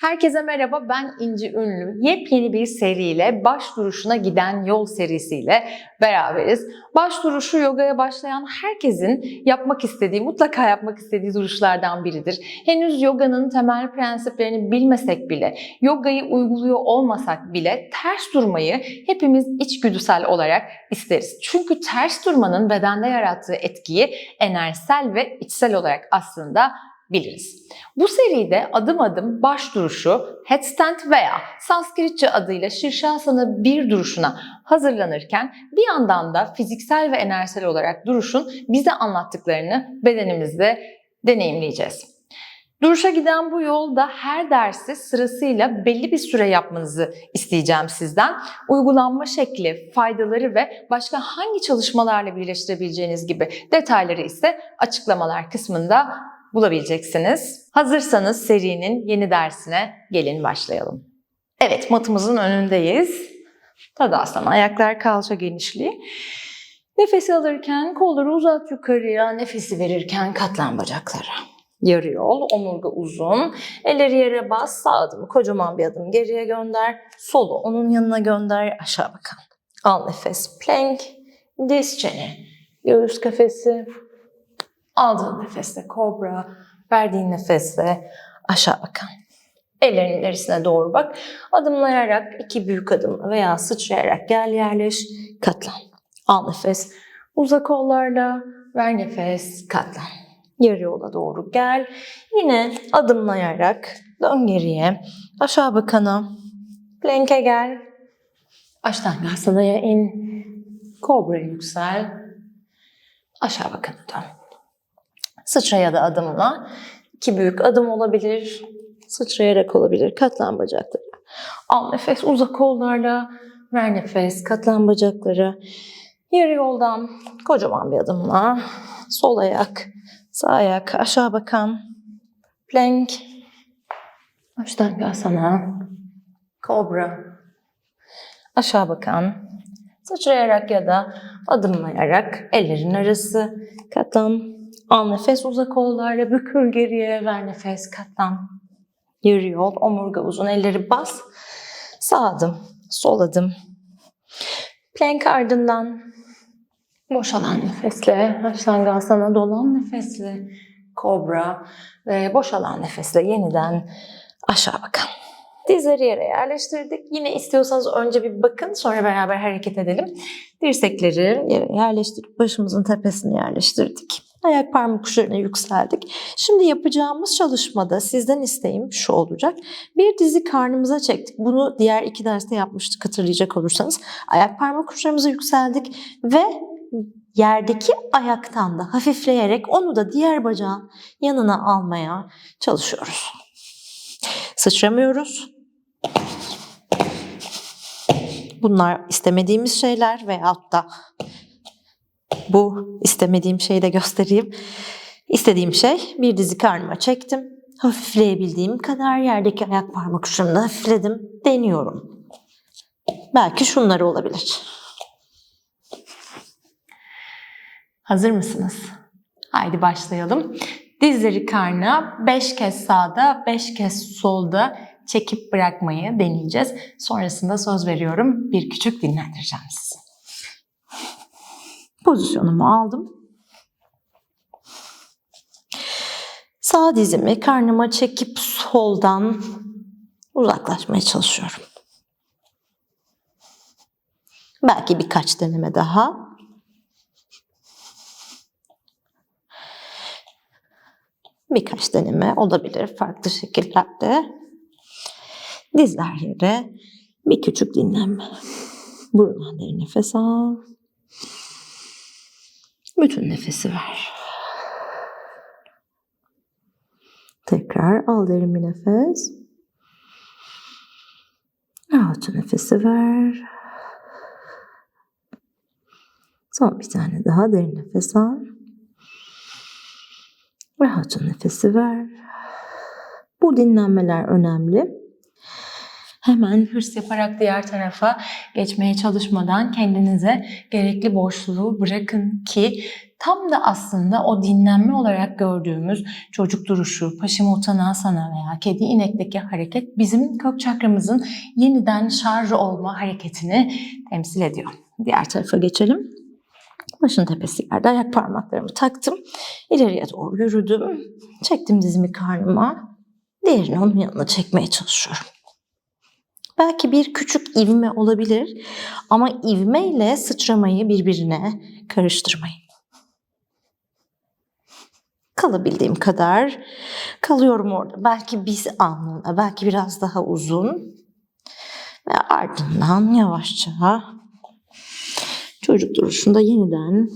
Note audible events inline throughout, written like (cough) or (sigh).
Herkese merhaba, ben İnci Ünlü. Yepyeni bir seriyle Baş Duruşuna Giden Yol serisiyle beraberiz. Baş duruşu yogaya başlayan herkesin yapmak istediği, mutlaka yapmak istediği duruşlardan biridir. Henüz yoganın temel prensiplerini bilmesek bile, yogayı uyguluyor olmasak bile ters durmayı hepimiz içgüdüsel olarak isteriz. Çünkü ters durmanın bedende yarattığı etkiyi enerjisel ve içsel olarak aslında biliriz. Bu seride adım adım baş duruşu, headstand veya Sanskritçe adıyla Şirşasana bir duruşuna hazırlanırken bir yandan da fiziksel ve enerjisel olarak duruşun bize anlattıklarını bedenimizde deneyimleyeceğiz. Duruşa giden bu yolda her dersi sırasıyla belli bir süre yapmanızı isteyeceğim sizden. Uygulanma şekli, faydaları ve başka hangi çalışmalarla birleştirebileceğiniz gibi detayları ise açıklamalar kısmında bulabileceksiniz. Hazırsanız serinin yeni dersine gelin başlayalım. Evet matımızın önündeyiz. Tadasana ayaklar kalça genişliği. Nefes alırken kolları uzat yukarıya, nefesi verirken katlan bacaklara. Yarı yol, omurga uzun. Elleri yere bas, sağ adım kocaman bir adım geriye gönder. Solu onun yanına gönder, aşağı bakan. Al nefes, plank, diz çene, göğüs kafesi, Aldığın nefeste kobra, verdiğin nefeste aşağı bakan. Ellerin ilerisine doğru bak. Adımlayarak iki büyük adım veya sıçrayarak gel yerleş, katlan. Al nefes, uzak kollarla, ver nefes, katlan. Yarı yola doğru gel. Yine adımlayarak dön geriye, aşağı bakana, plank'e gel. Aştangasana'ya in, kobra'ya yüksel, aşağı bakana dön. Sıçraya da adımla. İki büyük adım olabilir. Sıçrayarak olabilir. Katlan bacakları. Al nefes uzak kollarla. Ver nefes. Katlan bacakları. Yarı yoldan kocaman bir adımla. Sol ayak, sağ ayak, aşağı bakan. Plank. Ashtanga Kobra. Aşağı bakan. Sıçrayarak ya da adımlayarak ellerin arası. Katlan Al nefes uzak kollarla bükül geriye ver nefes katlan. Yarı yol omurga uzun elleri bas. Sağ adım, sol adım. Plank ardından boşalan nefesle, Ashtanga dolan nefesle, kobra ve boşalan nefesle yeniden aşağı bakan. Dizleri yere yerleştirdik. Yine istiyorsanız önce bir bakın sonra beraber hareket edelim. Dirsekleri yere yerleştirip başımızın tepesine yerleştirdik. Ayak parmak uçlarına yükseldik. Şimdi yapacağımız çalışmada sizden isteğim şu olacak. Bir dizi karnımıza çektik. Bunu diğer iki derste yapmıştık hatırlayacak olursanız. Ayak parmak uçlarımıza yükseldik ve yerdeki ayaktan da hafifleyerek onu da diğer bacağın yanına almaya çalışıyoruz. Sıçramıyoruz. Bunlar istemediğimiz şeyler veyahut da bu istemediğim şeyi de göstereyim. İstediğim şey bir dizi karnıma çektim. Hafifleyebildiğim kadar yerdeki ayak parmak uçlarımda hafifledim. Deniyorum. Belki şunları olabilir. Hazır mısınız? Haydi başlayalım. Dizleri karnına 5 kez sağda, 5 kez solda çekip bırakmayı deneyeceğiz. Sonrasında söz veriyorum bir küçük dinlendireceğim sizi. Pozisyonumu aldım. Sağ dizimi karnıma çekip soldan uzaklaşmaya çalışıyorum. Belki birkaç deneme daha. Birkaç deneme olabilir farklı şekillerde. Dizler yere bir küçük dinlenme. Burundan derin nefes al. Bütün nefesi ver. Tekrar al derin bir nefes. Rahatça nefesi ver. Son bir tane daha derin nefes al. Rahatça nefesi ver. Bu dinlenmeler önemli. Hemen hırs yaparak diğer tarafa geçmeye çalışmadan kendinize gerekli boşluğu bırakın ki tam da aslında o dinlenme olarak gördüğümüz çocuk duruşu, paşimottanasana veya kedi inekteki hareket bizim kök çakramızın yeniden şarj olma hareketini temsil ediyor. Diğer tarafa geçelim. Başın tepesi yerde ayak parmaklarımı taktım. İleriye doğru yürüdüm. Çektim dizimi karnıma. Diğerini onun yanına çekmeye çalışıyorum. Belki bir küçük ivme olabilir ama ivme ile sıçramayı birbirine karıştırmayın. Kalabildiğim kadar kalıyorum orada. Belki bir anlığına, belki biraz daha uzun. Ve ardından yavaşça çocuk duruşunda yeniden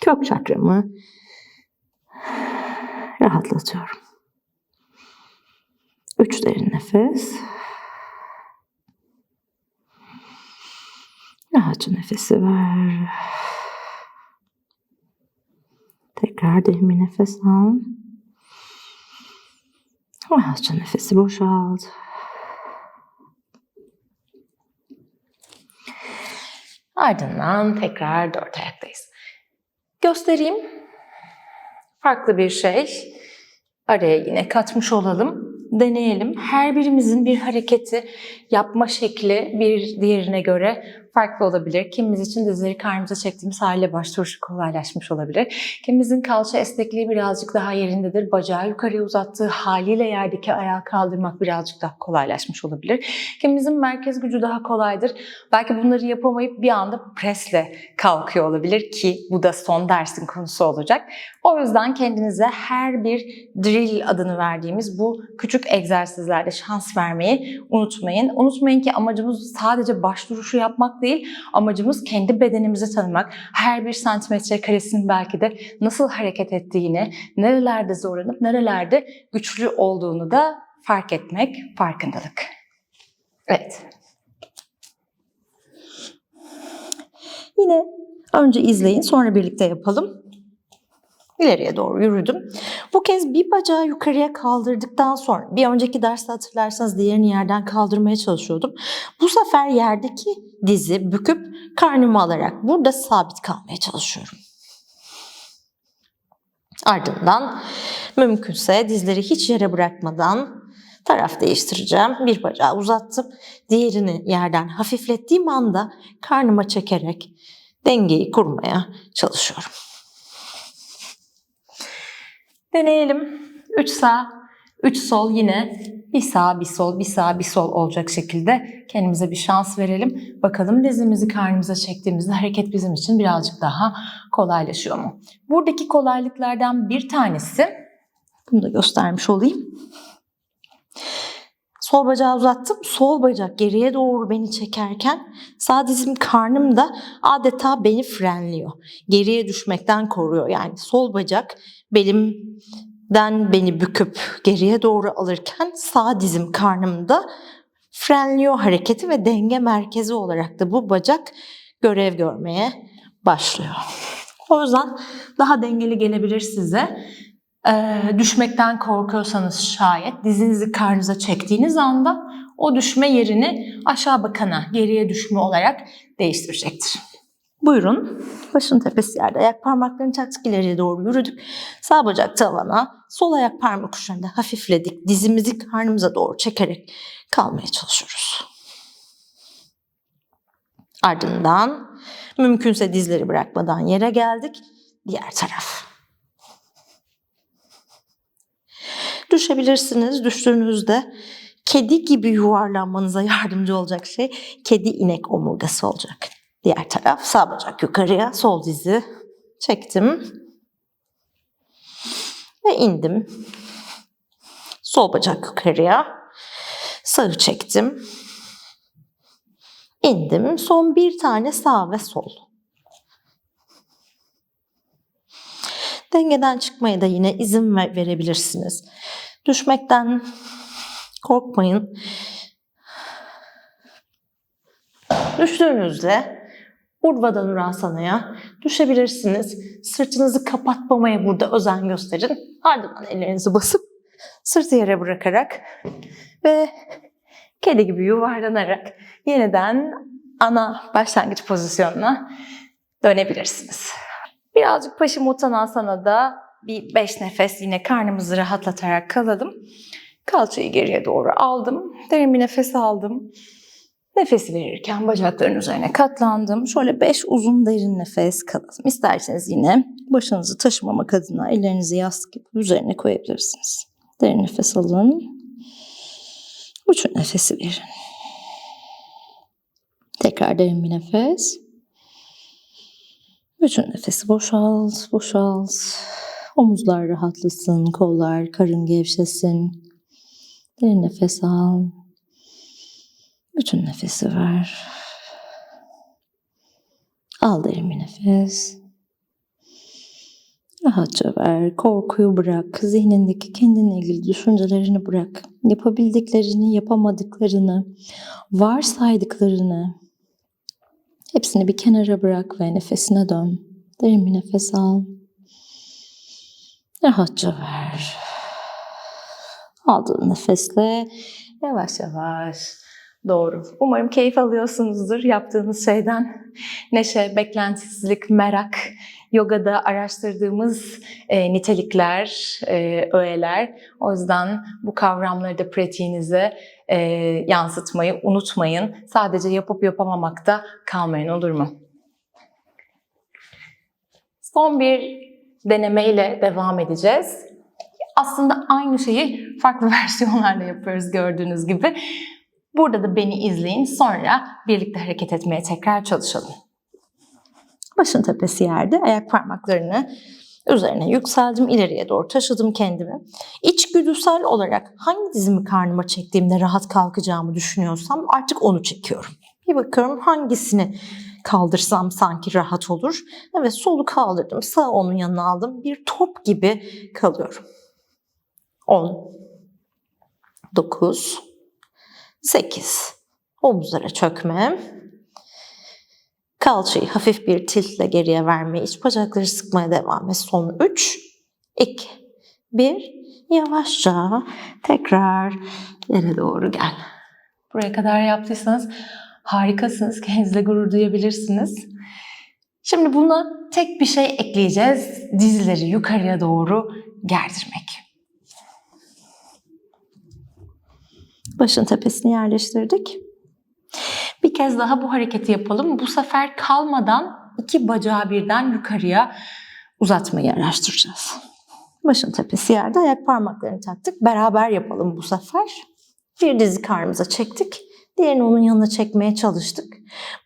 kök çakramı rahatlatıyorum. Üç derin nefes. Rahatça nefesi ver. Tekrar derin bir nefes al. Rahatça nefesi boşalt. Ardından tekrar dört ayaktayız. Göstereyim. Farklı bir şey. Araya yine katmış olalım. Deneyelim. Her birimizin bir hareketi yapma şekli bir diğerine göre farklı olabilir. Kimimiz için dizleri karnımıza çektiğimiz haliyle baş duruşu kolaylaşmış olabilir. Kimimizin kalça esnekliği birazcık daha yerindedir. Bacağı yukarıya uzattığı haliyle yerdeki ayağı kaldırmak birazcık daha kolaylaşmış olabilir. Kimimizin merkez gücü daha kolaydır. Belki bunları yapamayıp bir anda presle kalkıyor olabilir ki bu da son dersin konusu olacak. O yüzden kendinize her bir drill adını verdiğimiz bu küçük egzersizlerde şans vermeyi unutmayın. Unutmayın ki amacımız sadece baş duruşu yapmak değil, amacımız kendi bedenimizi tanımak. Her bir santimetre karesinin belki de nasıl hareket ettiğini, nerelerde zorlanıp nerelerde güçlü olduğunu da fark etmek, farkındalık. Evet. Yine önce izleyin, sonra birlikte yapalım. İleriye doğru yürüdüm. Bu kez bir bacağı yukarıya kaldırdıktan sonra, bir önceki derste hatırlarsanız diğerini yerden kaldırmaya çalışıyordum. Bu sefer yerdeki dizi büküp karnımı alarak burada sabit kalmaya çalışıyorum. Ardından mümkünse dizleri hiç yere bırakmadan taraf değiştireceğim. Bir bacağı uzattım. Diğerini yerden hafiflettiğim anda karnıma çekerek dengeyi kurmaya çalışıyorum. Deneyelim. 3 sağ, 3 sol yine bir sağ, bir sol, bir sağ, bir sol olacak şekilde kendimize bir şans verelim. Bakalım dizimizi karnımıza çektiğimizde hareket bizim için birazcık daha kolaylaşıyor mu? Buradaki kolaylıklardan bir tanesi, bunu da göstermiş olayım. Sol bacağı uzattım. Sol bacak geriye doğru beni çekerken sağ dizim karnımda adeta beni frenliyor. Geriye düşmekten koruyor. Yani sol bacak belimden beni büküp geriye doğru alırken sağ dizim karnımda frenliyor hareketi ve denge merkezi olarak da bu bacak görev görmeye başlıyor. O yüzden daha dengeli gelebilir size. Ee, düşmekten korkuyorsanız şayet dizinizi karnınıza çektiğiniz anda o düşme yerini aşağı bakana, geriye düşme olarak değiştirecektir. Buyurun. Başın tepesi yerde. Ayak parmaklarını taktık ileriye doğru yürüdük. Sağ bacak tavana, sol ayak parmak uçlarında hafifledik. Dizimizi karnımıza doğru çekerek kalmaya çalışıyoruz. Ardından mümkünse dizleri bırakmadan yere geldik. Diğer taraf. Düşebilirsiniz. Düştüğünüzde kedi gibi yuvarlanmanıza yardımcı olacak şey kedi inek omurgası olacak. Diğer taraf sağ bacak yukarıya, sol dizi çektim ve indim. Sol bacak yukarıya, sağı çektim. indim. Son bir tane sağ ve sol. Dengeden çıkmaya da yine izin verebilirsiniz. Düşmekten korkmayın. Düştüğünüzde Urdhva Dhanurasana'ya düşebilirsiniz. Sırtınızı kapatmamaya burada özen gösterin. Ardından ellerinizi basıp sırtı yere bırakarak ve kedi gibi yuvarlanarak yeniden ana başlangıç pozisyonuna dönebilirsiniz. Birazcık Paşimottanasana da bir 5 nefes yine karnımızı rahatlatarak kalalım. Kalçayı geriye doğru aldım. Derin bir nefes aldım. Nefesi verirken bacakların üzerine katlandım. Şöyle 5 uzun derin nefes kalalım. İsterseniz yine başınızı taşımamak adına ellerinizi yastık üzerine koyabilirsiniz. Derin nefes alın. Bütün nefesi verin. Tekrar derin bir nefes. Bütün nefesi boşalt, boşalt. Omuzlar rahatlasın, kollar, karın gevşesin. Derin nefes al. Bütün nefesi ver. Al derin bir nefes. Rahatça ver. Korkuyu bırak. Zihnindeki kendinle ilgili düşüncelerini bırak. Yapabildiklerini, yapamadıklarını, varsaydıklarını hepsini bir kenara bırak ve nefesine dön. Derin bir nefes al. Rahatça ver. Aldığın nefesle yavaş yavaş doğru. Umarım keyif alıyorsunuzdur yaptığınız şeyden. Neşe, beklentisizlik, merak, yogada araştırdığımız e, nitelikler, e, öğeler. O yüzden bu kavramları da pratiğinize e, yansıtmayı unutmayın. Sadece yapıp yapamamakta kalmayın olur mu? Son bir denemeyle devam edeceğiz. Aslında aynı şeyi farklı (laughs) versiyonlarla yapıyoruz gördüğünüz gibi. Burada da beni izleyin. Sonra birlikte hareket etmeye tekrar çalışalım. Başın tepesi yerde. Ayak parmaklarını üzerine yükseldim. ileriye doğru taşıdım kendimi. İçgüdüsel olarak hangi dizimi karnıma çektiğimde rahat kalkacağımı düşünüyorsam artık onu çekiyorum. Bir bakıyorum hangisini kaldırsam sanki rahat olur. Evet solu kaldırdım. Sağ onun yanına aldım. Bir top gibi kalıyorum. 10 9 8 Omuzlara çökme. Kalçayı hafif bir tiltle geriye verme. iç bacakları sıkmaya devam et. Son 3 2 1 Yavaşça tekrar yere doğru gel. Buraya kadar yaptıysanız harikasınız. Kendinizle gurur duyabilirsiniz. Şimdi buna tek bir şey ekleyeceğiz. Dizleri yukarıya doğru gerdirmek. Başın tepesini yerleştirdik. Bir kez daha bu hareketi yapalım. Bu sefer kalmadan iki bacağı birden yukarıya uzatmayı araştıracağız. Başın tepesi yerde ayak parmaklarını taktık. Beraber yapalım bu sefer. Bir dizi karnımıza çektik. Diğerini onun yanına çekmeye çalıştık.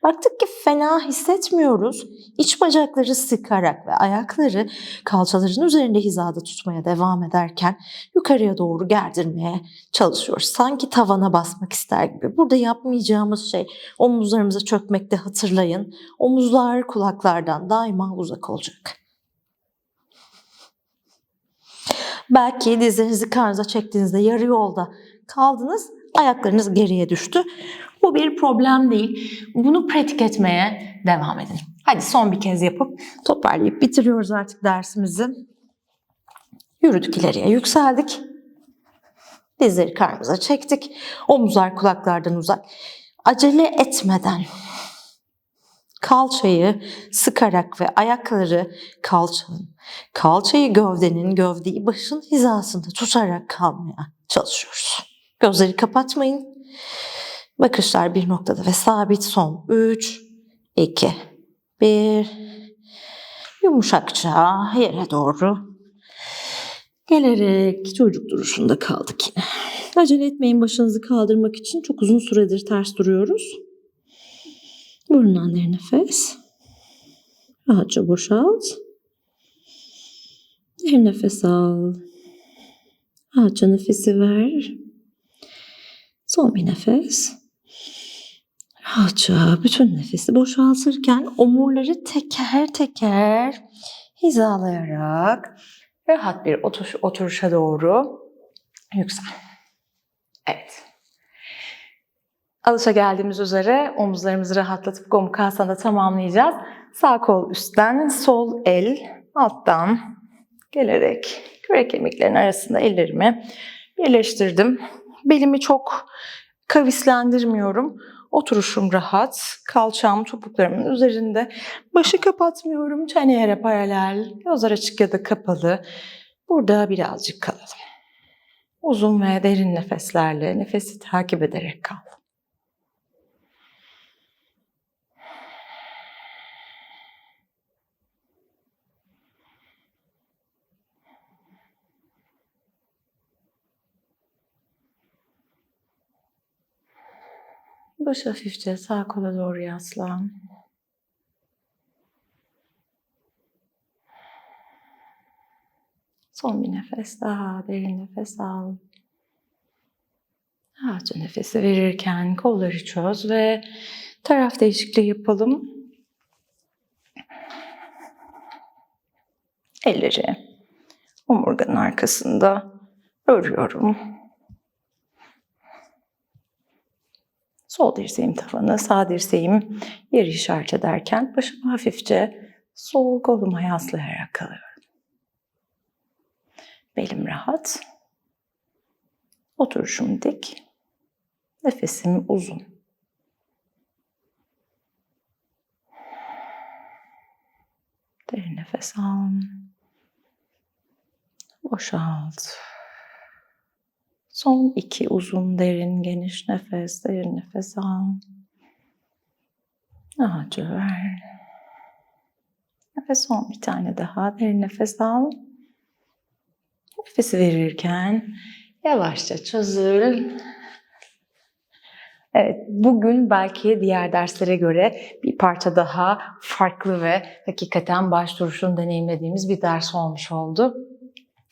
Baktık ki fena hissetmiyoruz. İç bacakları sıkarak ve ayakları kalçaların üzerinde hizada tutmaya devam ederken yukarıya doğru gerdirmeye çalışıyoruz. Sanki tavana basmak ister gibi. Burada yapmayacağımız şey omuzlarımıza çökmekte hatırlayın. Omuzlar kulaklardan daima uzak olacak. Belki dizlerinizi karnınıza çektiğinizde yarı yolda kaldınız, ayaklarınız geriye düştü. Bu bir problem değil. Bunu pratik etmeye devam edin. Hadi son bir kez yapıp toparlayıp bitiriyoruz artık dersimizi. Yürüdük ileriye, yükseldik. Dizleri karnımıza çektik. Omuzlar kulaklardan uzak. Acele etmeden kalçayı sıkarak ve ayakları kalçanın, kalçayı gövdenin, gövdeyi başın hizasında tutarak kalmaya çalışıyoruz. Gözleri kapatmayın. Bakışlar bir noktada ve sabit son. 3, 2, 1. Yumuşakça yere doğru gelerek çocuk duruşunda kaldık yine. Acele etmeyin başınızı kaldırmak için çok uzun süredir ters duruyoruz. Burundan derin nefes. Rahatça boşalt. Derin nefes al. Rahatça nefesi ver. Son bir nefes. Rahatça bütün nefesi boşaltırken omurları teker teker hizalayarak rahat bir oturuş, oturuşa doğru yüksel. Evet. Alışa geldiğimiz üzere omuzlarımızı rahatlatıp Gomukhasana tamamlayacağız. Sağ kol üstten, sol el alttan gelerek kürek kemiklerinin arasında ellerimi birleştirdim. Belimi çok Kavislendirmiyorum. Oturuşum rahat. Kalçam topuklarımın üzerinde. Başı kapatmıyorum. Çene yere paralel. Gözler açık ya da kapalı. Burada birazcık kalalım. Uzun ve derin nefeslerle nefesi takip ederek kal. Baş hafifçe sağ kola doğru yaslan. Son bir nefes daha, derin nefes al. Rahatça nefesi verirken kolları çöz ve taraf değişikliği yapalım. Elleri omurganın arkasında örüyorum. Sol dirseğim tavanı, sağ dirseğim yeri işaret ederken başımı hafifçe sol koluma yaslayarak kalıyorum. Belim rahat. Oturuşum dik. Nefesim uzun. Derin nefes al. Boşalt. Son iki uzun, derin, geniş nefes, derin nefes al. Rahatça ver. Ve son bir tane daha derin nefes al. Nefesi verirken yavaşça çözül. Evet, bugün belki diğer derslere göre bir parça daha farklı ve hakikaten baş duruşunu deneyimlediğimiz bir ders olmuş oldu.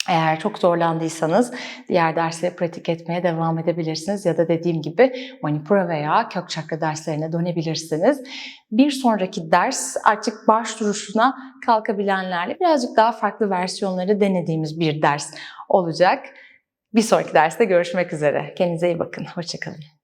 Eğer çok zorlandıysanız diğer dersleri pratik etmeye devam edebilirsiniz ya da dediğim gibi manipura veya kök çakra derslerine dönebilirsiniz. Bir sonraki ders artık baş duruşuna kalkabilenlerle birazcık daha farklı versiyonları denediğimiz bir ders olacak. Bir sonraki derste görüşmek üzere. Kendinize iyi bakın. Hoşçakalın.